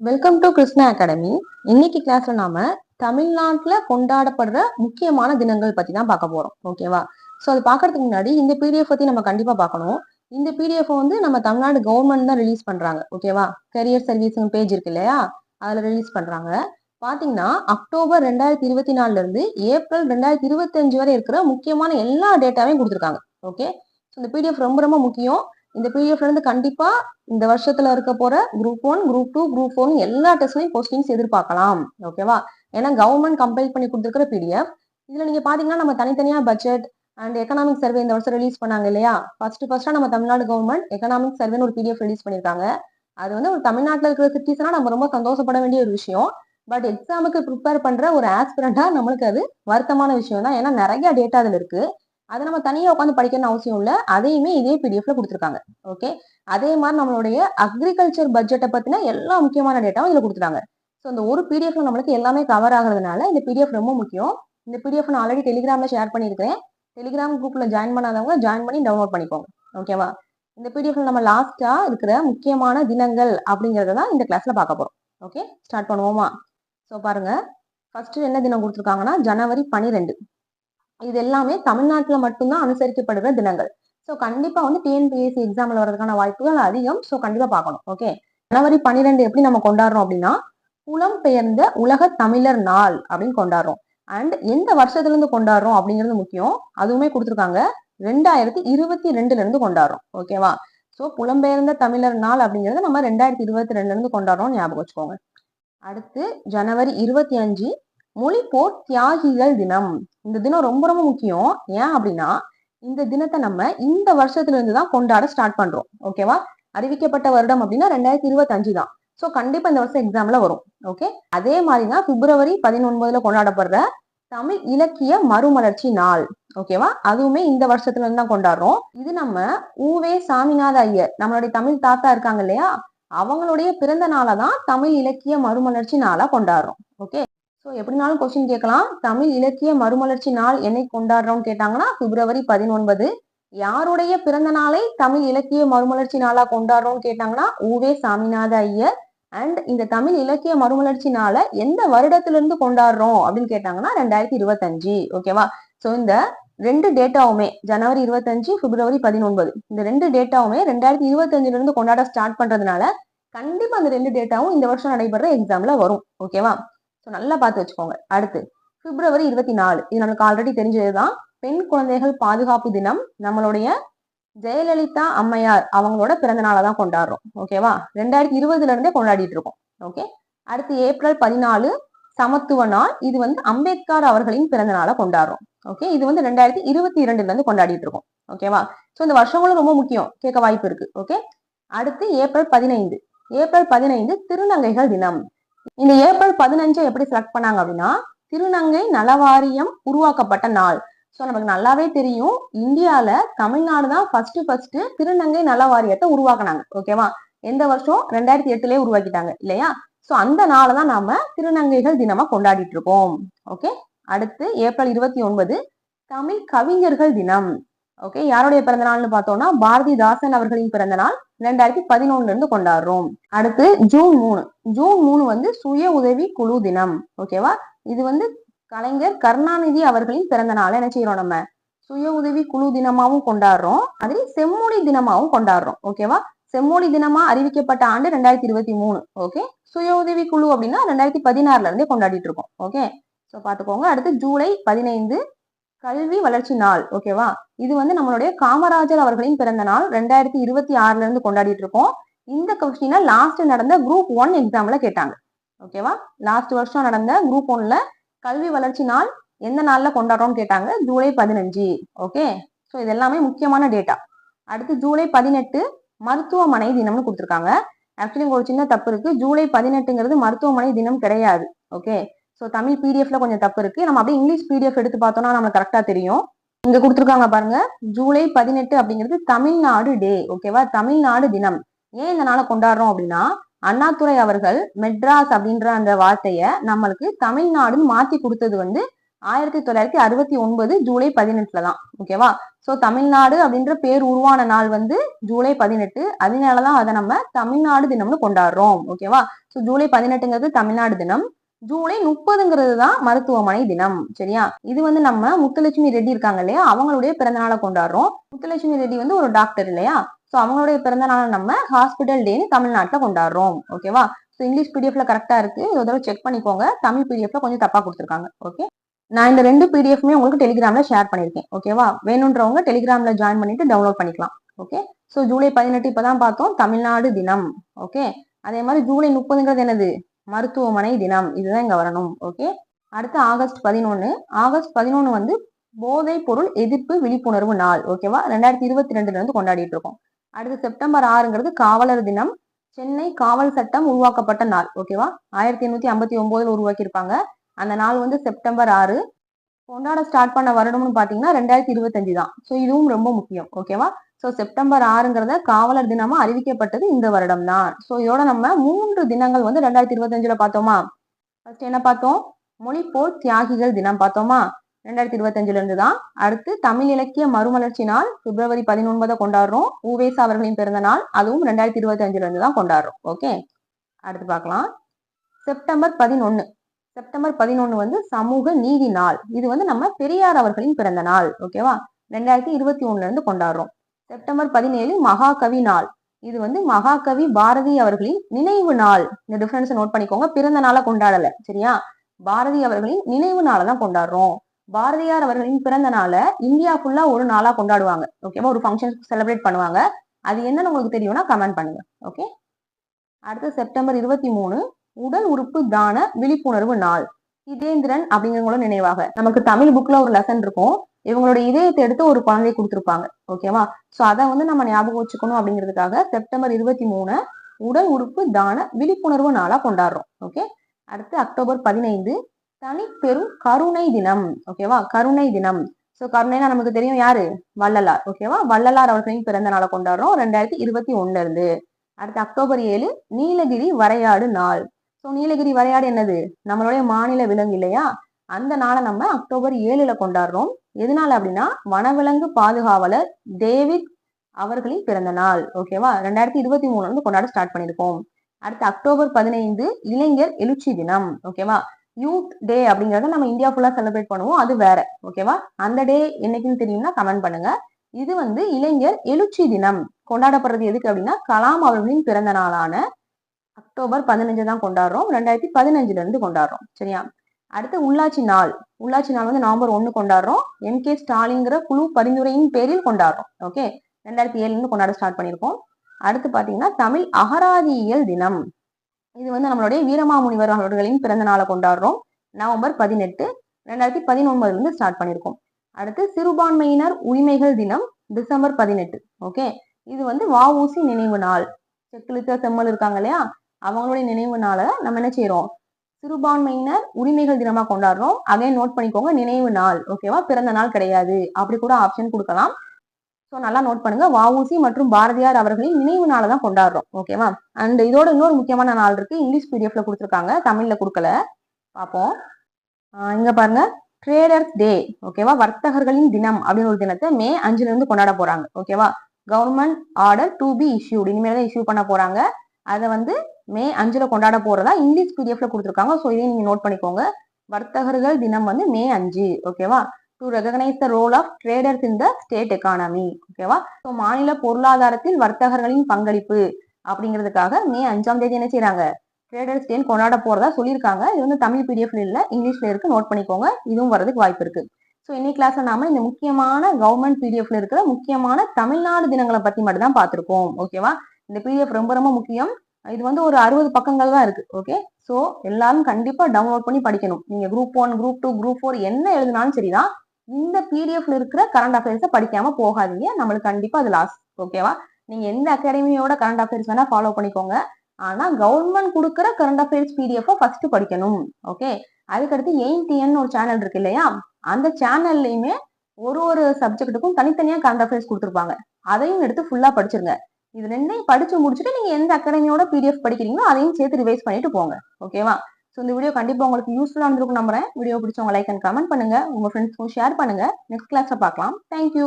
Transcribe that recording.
Welcome to Krishna academy இன்னைக்கு கிளாஸ்ல நாம தமிழ்நாட்டுல கொண்டாடப்படுற முக்கியமான தினங்கள் பத்தி தான் பார்க்க போறோம். ஓகேவா சோ அது பார்க்கறதுக்கு முன்னாடி இந்த பிடிஎஃப் பத்தி நம்ம கண்டிப்பா பார்க்கணும். இந்த பிடிஎஃப் வந்து நம்ம தமிழ்நாடு கவர்மெண்ட் தான் ரிலீஸ் பண்றாங்க. ஓகேவா கரியர் சர்வீஸ் பேஜ் இருக்கு இல்லையா? அதுல ரிலீஸ் பண்றாங்க. பாத்தீங்கன்னா அக்டோபர் ரெண்டாயிரத்தி இருபத்தி நாலுல இருந்து ஏப்ரல் ரெண்டாயிரத்தி இருபத்தி அஞ்சு வரை இருக்கிற முக்கியமான எல்லா டேட்டாவையும் கொடுத்துருக்காங்க. ஓகே இந்த பிடிஎஃப் ரொம்ப ரொம்ப முக்கியம். இந்த பிடிஎஃப்ல இருந்து கண்டிப்பா இந்த வருஷத்துல இருக்க போற group one group two group four எல்லா டெஸ்ட்லயும் கொஸ்டின்ஸ் எதிர்பார்க்கலாம். ஓகேவா ஏன்னா கவர்மெண்ட் கம்பைல் பண்ணி கொடுத்துருக்கிற பிடிஎஃப் இதுல நீங்க பாத்தீங்கன்னா நம்ம தனித்தனியா பட்ஜெட் அண்ட் எக்கனாமிக் சர்வே இந்த வருஷம் ரிலீஸ் பண்ணாங்க இல்லையா? ஃபர்ஸ்ட் ஃபர்ஸ்டா நம்ம தமிழ்நாடு கவர்மெண்ட் எக்கனாமிக் சர்வேன்னு ஒரு பிடிஎஃப் ரிலீஸ் பண்ணிருக்காங்க அது வந்து ஒரு தமிழ்நாட்டில் இருக்கிற சிட்டிஸ்னா நம்ம ரொம்ப சந்தோஷப்பட வேண்டிய ஒரு விஷயம். பட் எக்ஸாமுக்கு ப்ரிப்பேர் பண்ற ஒரு ஆஸ்பிரண்டா நம்மளுக்கு அது வருத்தமான விஷயம் தான் ஏன்னா நிறைய டேட்டா அதுல இருக்கு. அதை நம்ம தனியாக உட்காந்து படிக்கணும்னு அவசியம் இல்லை. அதையுமே இதே பிடிஎஃப்ல கொடுத்துருக்காங்க. ஓகே அதே மாதிரி நம்மளுடைய அக்ரிகல்ச்சர் பட்ஜெட்டை பற்றின எல்லா முக்கியமான டேட்டாவும் இதில் கொடுத்துட்டாங்க. ஸோ இந்த ஒரு பிடிஎஃப்ல நம்மளுக்கு எல்லாமே கவர் ஆகுறதுனால இந்த பிடிஎஃப் ரொம்ப முக்கியம். இந்த பிடிஎஃப் நான் ஆல்ரெடி டெலிகிராம்ல ஷேர் பண்ணியிருக்கேன் டெலிகிராம் குரூப்பில் ஜாயின் பண்ணாதவங்க ஜாயின் பண்ணி டவுன்லோட் பண்ணிக்கோங்க. ஓகேவா இந்த பிடிஎஃப்ல நம்ம லாஸ்ட்டாக இருக்கிற முக்கியமான தினங்கள் அப்படிங்கிறத தான் இந்த கிளாஸில் பார்க்க போகிறோம் ஓகே ஸ்டார்ட் பண்ணுவோமா? ஸோ பாருங்கள் ஃபர்ஸ்ட் என்ன தினம் கொடுத்துருக்காங்கன்னா? ஜனவரி பனிரெண்டு இது எல்லாமே தமிழ்நாட்டில் மட்டும்தான் அனுசரிக்கப்படுகிற தினங்கள். ஸோ கண்டிப்பா வந்து டிஎன்பிஎஸ்சி எக்ஸாம்ல வர்றதுக்கான வாய்ப்புகள் அதிகம். ஸோ கண்டிப்பா பார்க்கணும். ஓகே ஜனவரி பன்னிரெண்டு எப்படி நம்ம கொண்டாடுறோம் அப்படின்னா புலம் பெயர்ந்த உலக தமிழர் நாள் அப்படின்னு கொண்டாடுறோம். அண்ட் எந்த வருஷத்துல இருந்து கொண்டாடுறோம் அப்படிங்கிறது முக்கியம். அதுவுமே கொடுத்துருக்காங்க. ரெண்டாயிரத்தி இருபத்தி ரெண்டுல இருந்து கொண்டாடுறோம். ஓகேவா ஸோ புலம்பெயர்ந்த தமிழர் நாள் அப்படிங்கிறது நம்ம ரெண்டாயிரத்தி இருபத்தி ரெண்டுல இருந்து கொண்டாடுறோம் ஞாபகம் வச்சுக்கோங்க. அடுத்து ஜனவரி இருபத்தி அஞ்சு மொழிப்போர் தியாகிகள் தினம். இந்த தினம் ரொம்ப ரொம்ப முக்கியம். ஏன் அப்படின்னா இந்த தினத்தை நம்ம இந்த வருஷத்துல இருந்து தான் கொண்டாட ஸ்டார்ட் பண்றோம். ஓகேவா அறிவிக்கப்பட்ட வருடம் அப்படின்னா ரெண்டாயிரத்தி இருபத்தஞ்சு தான். ஸோ கண்டிப்பா இந்த வருஷம் எக்ஸாம்ல வரும். ஓகே அதே மாதிரி தான் பிப்ரவரி பதினொன்பதுல கொண்டாடப்படுற தமிழ் இலக்கிய மறுமலர்ச்சி நாள். ஓகேவா அதுவுமே இந்த வருஷத்துல இருந்து தான் கொண்டாடுறோம். இது நம்ம ஊவே சாமிநாத ஐயர் நம்மளுடைய தமிழ் தாத்தா இருக்காங்க இல்லையா? அவங்களுடைய பிறந்த நாளை தான் தமிழ் இலக்கிய மறுமலர்ச்சி நாளா கொண்டாடுறோம். ஓகே ஸோ எப்படினாலும் கொஸ்டின் கேட்கலாம். தமிழ் இலக்கிய மறுமலர்ச்சி நாள் என்னை கொண்டாடுறோம்னு கேட்டாங்கன்னா பிப்ரவரி பதினொன்பது. யாருடைய பிறந்த நாளை தமிழ் இலக்கிய மறுமலர்ச்சி நாளா கொண்டாடுறோம்னு கேட்டாங்கன்னா ஊவே சாமிநாத ஐயர். அண்ட் இந்த தமிழ் இலக்கிய மறுமலர்ச்சி நாளை எந்த வருடத்திலிருந்து கொண்டாடுறோம் அப்படின்னு கேட்டாங்கன்னா ரெண்டாயிரத்தி இருபத்தஞ்சு. ஓகேவா ஸோ இந்த ரெண்டு டேட்டாவுமே ஜனவரி இருபத்தஞ்சு பிப்ரவரி பதினொன்பது. இந்த ரெண்டு டேட்டாவுமே ரெண்டாயிரத்தி இருபத்தஞ்சுல இருந்து கொண்டாட ஸ்டார்ட் பண்றதுனால கண்டிப்பா அந்த ரெண்டு டேட்டாவும் இந்த வருஷம் நடைபெற எக்ஸாம்ல வரும். ஓகேவா ஸோ நல்லா பார்த்து வச்சுக்கோங்க. அடுத்து பிப்ரவரி இருபத்தி நாலு இது நம்மளுக்கு ஆல்ரெடி தெரிஞ்சதுதான். பெண் குழந்தைகள் பாதுகாப்பு தினம் நம்மளுடைய ஜெயலலிதா அம்மையார் அவங்களோட பிறந்த நாளை தான் கொண்டாடுறோம். ஓகேவா ரெண்டாயிரத்தி இருபதுல இருந்தே கொண்டாடிட்டு இருக்கோம். ஓகே அடுத்து ஏப்ரல் பதினாலு சமத்துவ நாள். இது வந்து அம்பேத்கர் அவர்களின் பிறந்த நாளை கொண்டாடுறோம். ஓகே இது வந்து ரெண்டாயிரத்தி இருபத்தி இரண்டுல இருந்து கொண்டாடிட்டு இருக்கோம். ஓகேவா ஸோ இந்த வருஷங்களும் ரொம்ப முக்கியம். கேட்க வாய்ப்பு இருக்கு. ஓகே அடுத்து ஏப்ரல் பதினைந்து. ஏப்ரல் பதினைந்து திருநங்கைகள் தினம். இந்த ஏப்ரல் பதினஞ்சை எப்படி செலக்ட் பண்ணாங்க அப்படின்னா திருநங்கை நலவாரியம் உருவாக்கப்பட்ட நாள். ஸோ நமக்கு நல்லாவே தெரியும். இந்தியால தமிழ்நாடு தான் ஃபர்ஸ்ட் ஃபர்ஸ்ட் திருநங்கை நல வாரியத்தை உருவாக்குனாங்க ஓகேவா எந்த வருஷம்? ரெண்டாயிரத்தி எட்டுலயே உருவாக்கிட்டாங்க. இல்லையா? ஸோ அந்த நாளை தான் நாம திருநங்கைகள் தினமா கொண்டாடிட்டு இருக்கோம். ஓகே அடுத்து ஏப்ரல் இருபத்தி ஒன்பது தமிழ் கவிஞர்கள் தினம். ஓகே யாருடைய பிறந்த நாள்னு பார்த்தோம்னா பாரதிதாசன் அவர்களின் பிறந்த நாள் ரெண்டாயிரத்தி பதினொன்னுல இருந்து கொண்டாடுறோம். அடுத்து ஜூன் மூணு. ஜூன் மூணு வந்து சுய உதவி குழு தினம். ஓகேவா இது வந்து கலைஞர் கருணாநிதி அவர்களின் பிறந்த நாளை. என்ன செய்யறோம் நம்ம? சுய உதவி குழு தினமாவும் கொண்டாடுறோம். அதே செம்மொழி தினமாவும் கொண்டாடுறோம். ஓகேவா செம்மொழி தினமா அறிவிக்கப்பட்ட ஆண்டு ரெண்டாயிரத்தி இருபத்தி மூணு. ஓகே சுய உதவி குழு அப்படின்னா ரெண்டாயிரத்தி பதினாறுல இருந்தே கொண்டாடிட்டு இருக்கோம். ஓகே ஸோ பார்த்துக்கோங்க. அடுத்து ஜூலை பதினைந்து கல்வி வளர்ச்சி நாள் ஓகேவா இது வந்து நம்மளுடைய காமராஜர் அவர்களின் பிறந்த நாள் ரெண்டாயிரத்தி இருபத்தி ஆறுல இருந்து கொண்டாடிட்டு இருக்கோம். இந்த கொஸ்டினை லாஸ்ட் நடந்த குரூப் ஒன் எக்ஸாம்ல கேட்டாங்க ஓகேவா லாஸ்ட் வருஷம் நடந்த குரூப் ஒன்ல கல்வி வளர்ச்சி நாள் எந்த நாள்ல கொண்டாடுறோம்னு கேட்டாங்க? ஜூலை பதினஞ்சு ஓகே ஸோ இது எல்லாமே முக்கியமான டேட்டா அடுத்து ஜூலை பதினெட்டு மருத்துவமனை தினம்னு கொடுத்துருக்காங்க. ஆக்சுவலி ஒரு சின்ன தப்பு இருக்கு. ஜூலை பதினெட்டுங்கிறது மருத்துவமனை தினம் கிடையாது ஓகே ஸோ தமிழ் பிடிஎஃப்ல கொஞ்சம் தப்பு இருக்கு. நம்ம அப்படியே இங்கிலீஷ் பிடிஎஃப் எடுத்து பார்த்தோம்னா நமக்கு கரெக்டா தெரியும். இங்க கொடுத்துருக்காங்க பாருங்க. ஜூலை பதினெட்டு அப்படிங்கிறது தமிழ்நாடு டே ஓகேவா தமிழ்நாடு தினம். ஏன் இந்த நாளை கொண்டாடுறோம் அப்படின்னா அண்ணாதுரை அவர்கள் மெட்ராஸ் அப்படின்ற அந்த வார்த்தைய நம்மளுக்கு தமிழ்நாடுன்னு மாத்தி கொடுத்தது வந்து ஆயிரத்தி தொள்ளாயிரத்தி அறுபத்தி ஒன்பது ஜூலை பதினெட்டுல தான். ஓகேவா சோ தமிழ்நாடு அப்படின்ற பேர் உருவான நாள் வந்து ஜூலை பதினெட்டு. அதனாலதான் அதை நம்ம தமிழ்நாடு தினம்னு கொண்டாடுறோம். ஓகேவா சோ ஜூலை பதினெட்டுங்கிறது தமிழ்நாடு தினம். ஜூலை முப்பதுங்கிறது தான் மருத்துவமனை தினம் சரியா? இது வந்து நம்ம முத்துலட்சுமி ரெட்டி இருக்காங்க இல்லையா? அவங்களுடைய பிறந்த நாளை கொண்டாடுறோம். முத்துலட்சுமி ரெட்டி வந்து ஒரு டாக்டர் இல்லையா? சோ அவங்களுடைய பிறந்த நாளை நம்ம ஹாஸ்பிட்டல் டேன்னு தமிழ்நாட்டில் கொண்டாடுறோம். ஓகேவா ஸோ இங்கிலீஷ் பிடிஎஃப்ல கரெக்டா இருக்கு. ஒரு தடவை செக் பண்ணிக்கோங்க. தமிழ் பிடிஎஃப்ல கொஞ்சம் தப்பா கொடுத்துருக்காங்க. ஓகே நான் இந்த ரெண்டு பிடிஎஃப்மே உங்களுக்கு டெலிகிராம்ல ஷேர் பண்ணிருக்கேன் ஓகேவா வேணுன்றவங்க டெலிகிராம்ல ஜாயின் பண்ணிட்டு டவுன்லோட் பண்ணிக்கலாம். ஓகே ஸோ ஜூலை பதினெட்டு இப்பதான் பார்த்தோம். தமிழ்நாடு தினம். ஓகே அதே மாதிரி ஜூலை முப்பதுங்கிறது என்னது? மருத்துவமனை தினம். இதுதான் இங்க வரணும். ஓகே அடுத்து ஆகஸ்ட் பதினொன்னு. ஆகஸ்ட் பதினொன்னு வந்து போதைப் பொருள் எதிர்ப்பு விழிப்புணர்வு நாள். ஓகேவா ரெண்டாயிரத்தி இருபத்தி ரெண்டுல இருந்து கொண்டாடிட்டு இருக்கோம். அடுத்து செப்டம்பர் ஆறுங்கிறது காவலர் தினம். சென்னை காவல் சட்டம் உருவாக்கப்பட்ட நாள். ஓகேவா ஆயிரத்தி எண்ணூத்தி ஐம்பத்தி ஒன்பதுல உருவாக்கியிருப்பாங்க. அந்த நாள் வந்து செப்டம்பர் ஆறு. கொண்டாட ஸ்டார்ட் பண்ண வருடம்னு பாத்தீங்கன்னா ரெண்டாயிரத்தி இருபத்தஞ்சு தான் ஸோ இதுவும் ரொம்ப முக்கியம். ஓகேவா ஸோ செப்டம்பர் ஆறுங்கிறத காவலர் தினமா அறிவிக்கப்பட்டது இந்த வருடம் தான் ஸோ இதோட நம்ம மூன்று தினங்கள் வந்து ரெண்டாயிரத்தி இருபத்தஞ்சுல பார்த்தோமா? ஃபர்ஸ்ட் என்ன பார்த்தோம்? மொழிப்போர் தியாகிகள் தினம் பார்த்தோமா? ரெண்டாயிரத்தி இருபத்தஞ்சுல இருந்து தான் அடுத்து தமிழ் இலக்கிய மறுமலர்ச்சி நாள் பிப்ரவரி பதினொன்பதை கொண்டாடுறோம். ஊவேசா அவர்களின் பிறந்த நாள் அதுவும் ரெண்டாயிரத்தி இருபத்தஞ்சுல இருந்து தான் கொண்டாடுறோம். ஓகே அடுத்து பார்க்கலாம். செப்டம்பர் பதினொன்னு. செப்டம்பர் பதினொன்று வந்து சமூக நீதி நாள். இது வந்து நம்ம பெரியார் அவர்களின் பிறந்த நாள். ஓகேவா ரெண்டாயிரத்தி இருபத்தி ஒண்ணுல இருந்து கொண்டாடுறோம். செப்டம்பர் பதினேழு மகாகவி நாள். இது வந்து மகாகவி பாரதி அவர்களின் நினைவு நாள். இந்த டிஃபரன்ஸ் நோட் பண்ணிக்கோங்க. பிறந்த நாளை கொண்டாடல. சரியா? பாரதி அவர்களின் நினைவு நாளை தான் கொண்டாடுறோம். பாரதியார் அவர்களின் பிறந்த நாளை இந்தியா ஃபுல்லா ஒரு நாளா கொண்டாடுவாங்க. ஓகேவா ஒரு ஃபங்க்ஷன் செலிப்ரேட் பண்ணுவாங்க. அது என்னன்னு உங்களுக்கு தெரியும்னா கமெண்ட் பண்ணுங்க. ஓகே அடுத்து செப்டம்பர் இருபத்தி மூணு உடல் உறுப்பு தான விழிப்புணர்வு நாள். இதேந்திரன் அப்படிங்கிறவங்களோட நினைவாக. நமக்கு தமிழ் புக்ல ஒரு லெசன் இருக்கும். இவங்களோட இதயத்தை எடுத்து ஒரு குழந்தை கொடுத்துருப்பாங்க. ஓகேவா சோ அதை வந்து நம்ம ஞாபகம் வச்சுக்கணும் அப்படிங்கிறதுக்காக செப்டம்பர் இருபத்தி மூணு உடல் உறுப்பு தான விழிப்புணர்வு நாளா கொண்டாடுறோம். ஓகே அடுத்து அக்டோபர் பதினைந்து தனிப்பெரும் கருணை தினம். ஓகேவா கருணை தினம். சோ கருணைனா நமக்கு தெரியும் யாரு? வள்ளலார். ஓகேவா வள்ளலார் அவர்களின் பிறந்த நாளை கொண்டாடுறோம். ரெண்டாயிரத்தி இருபத்தி ஒண்ணுல இருந்து. அடுத்து அக்டோபர் ஏழு நீலகிரி வரையாடு நாள். ஸோ நீலகிரி வரையாடு என்னது? நம்மளுடைய மாநில விலங்கு இல்லையா? அந்த நாளை நம்ம அக்டோபர் ஏழுல கொண்டாடுறோம். எதனால அப்படின்னா வனவிலங்கு பாதுகாவலர் டேவிட் அவர்களின் பிறந்த நாள். ஓகேவா ரெண்டாயிரத்தி இருபத்தி மூணுல இருந்து கொண்டாட ஸ்டார்ட் பண்ணிருக்கோம் அடுத்து அக்டோபர் பதினைந்து இளைஞர் எழுச்சி தினம். ஓகேவா யூத் டே அப்படிங்கறத நம்ம இந்தியா ஃபுல்லா செலிப்ரேட் பண்ணுவோம். அது வேற. ஓகேவா அந்த டே என்னைக்குன்னு தெரியும்னா கமெண்ட் பண்ணுங்க. இது வந்து இளைஞர் எழுச்சி தினம். கொண்டாடப்படுறது எதுக்கு அப்படின்னா கலாம் அவர்களின் பிறந்த நாளான அக்டோபர் பதினஞ்சு தான் கொண்டாடுறோம். ரெண்டாயிரத்தி பதினஞ்சுல இருந்து கொண்டாடுறோம். சரியா? அடுத்து உள்ளாட்சி நாள். உள்ளாட்சி நாள் வந்து நவம்பர் ஒன்னு கொண்டாடுறோம். எம். கே. ஸ்டாலின்ங்கிற குழு பரிந்துரையின் பேரில் கொண்டாடுறோம். ஓகே? ரெண்டாயிரத்தி ஏழுல இருந்து கொண்டாட ஸ்டார்ட் பண்ணியிருக்கோம். அடுத்து பாத்தீங்கன்னா தமிழ் அகராதியியல் தினம். இது வந்து நம்மளுடைய வீரமாமுனிவர் அவர்களின் பிறந்த நாளை கொண்டாடுறோம். நவம்பர் பதினெட்டு. ரெண்டாயிரத்தி பதினொன்பதுல இருந்து ஸ்டார்ட் பண்ணியிருக்கோம். அடுத்து சிறுபான்மையினர் உரிமைகள் தினம் டிசம்பர் பதினெட்டு. ஓகே? இது வந்து வஉசி நினைவு நாள். செக்கிழுத்த செம்மல் இருக்காங்க இல்லையா? அவங்களுடைய நினைவு நாளை நம்ம என்ன செய்யறோம் சிறுபான்மையினர் உரிமைகள் தினமா கொண்டாடுறோம். அதே நோட் பண்ணிக்கோங்க நினைவு நாள். ஓகேவா பிறந்த நாள் கிடையாது. அப்படி கூட ஆப்ஷன் கொடுக்கலாம். ஸோ நல்லா நோட் பண்ணுங்க. வஉசி மற்றும் பாரதியார் அவர்களின் நினைவு நாளை தான் கொண்டாடுறோம். ஓகேவா அண்ட் இதோட இன்னொரு முக்கியமான நாள் இருக்கு. இங்கிலீஷ் பிடிஎஃப்ல கொடுத்துருக்காங்க. தமிழ்ல கொடுக்கல. பார்ப்போம் இங்க பாருங்க. ட்ரேடர்ஸ் டே ஓகேவா வர்த்தகர்களின் தினம் அப்படின்னு ஒரு தினத்தை மே அஞ்சுல இருந்து கொண்டாட போறாங்க. ஓகேவா government order to be issued இனிமேல் தான் இஷ்யூ பண்ண போறாங்க. அதை வந்து மே அஞ்சுல கொண்டாட போறதா இங்கிலீஷ் பிடிஎஃப்ல கொடுத்துருக்காங்க. ஸோ இதையும் நீங்க நோட் பண்ணிக்கோங்க. வர்த்தகர்கள் தினம் வந்து மே அஞ்சு ஓகேவா to recognise the role of traders in the state economy ஓகேவா ஸோ மாநில பொருளாதாரத்தில் வர்த்தகர்களின் பங்களிப்பு அப்படிங்கிறதுக்காக மே அஞ்சாம் தேதி என்ன செய்யறாங்க ட்ரேடர்ஸ் டேன்னு கொண்டாட போறதா சொல்லியிருக்காங்க. இது வந்து தமிழ் பிடிஎஃப்ல இல்ல இங்கிலீஷ்ல இருக்கு. நோட் பண்ணிக்கோங்க. இதுவும் வரதுக்கு வாய்ப்பு இருக்கு. ஸோ இன்னைக்கு கிளாஸ்ல நாம இந்த முக்கியமான கவர்மெண்ட் பிடிஎஃப்ல இருக்கிற முக்கியமான தமிழ்நாடு தினங்களை பத்தி மட்டும் தான் பார்த்துருக்கோம் ஓகேவா இந்த பிடிஎஃப் ரொம்ப ரொம்ப முக்கியம். இது வந்து ஒரு அறுபது பக்கங்கள் தான் இருக்கு ஓகே ஸோ எல்லாரும் கண்டிப்பா டவுன்லோட் பண்ணி படிக்கணும். நீங்க group one group two group four என்ன எழுதினாலும் சரிதான். இந்த பிடிஎஃப்ல இருக்கிற கரண்ட் அஃபேர்ஸை படிக்காம போகாதீங்க. நம்மளுக்கு கண்டிப்பா அது லாஸ் ஓகேவா நீங்க எந்த அகாடமியோட கரண்ட் அஃபேர்ஸ் வேணா ஃபாலோ பண்ணிக்கோங்க. ஆனா கவர்மெண்ட் கொடுக்குற கரண்ட் அஃபேர்ஸ் பிடிஎஃப் ஃபர்ஸ்ட் படிக்கணும் ஓகே அதுக்கடுத்து எயின்டிஎன் ஒரு சேனல் இருக்கு இல்லையா? அந்த சேனல்லையுமே ஒரு ஒரு சப்ஜெக்ட்டுக்கும் தனித்தனியா கரண்ட் அஃபேர்ஸ் கொடுத்துருப்பாங்க. அதையும் எடுத்து ஃபுல்லா படிச்சிருங்க. இது ரெண்டையும் படிச்சு முடிச்சுட்டு நீங்க எந்த அகாடமியோட பிடிஎஃப் படிக்கிறீங்களோ அதையும் சேர்த்து ரிவைஸ் பண்ணிட்டு போங்க. ஓகேவா ஸோ இந்த வீடியோ கண்டிப்பாக உங்களுக்கு யூஸ்ஃபுல்லாக இருந்திருக்கும் நம்புறேன். வீடியோ பிடிச்சவங்க லைக் அண்ட் கமெண்ட் பண்ணுங்க. உங்க ஃப்ரெண்ட்ஸ்க்கும் ஷேர் பண்ணுங்க. நெக்ஸ்ட் கிளாஸை பார்க்கலாம். தேங்க்யூ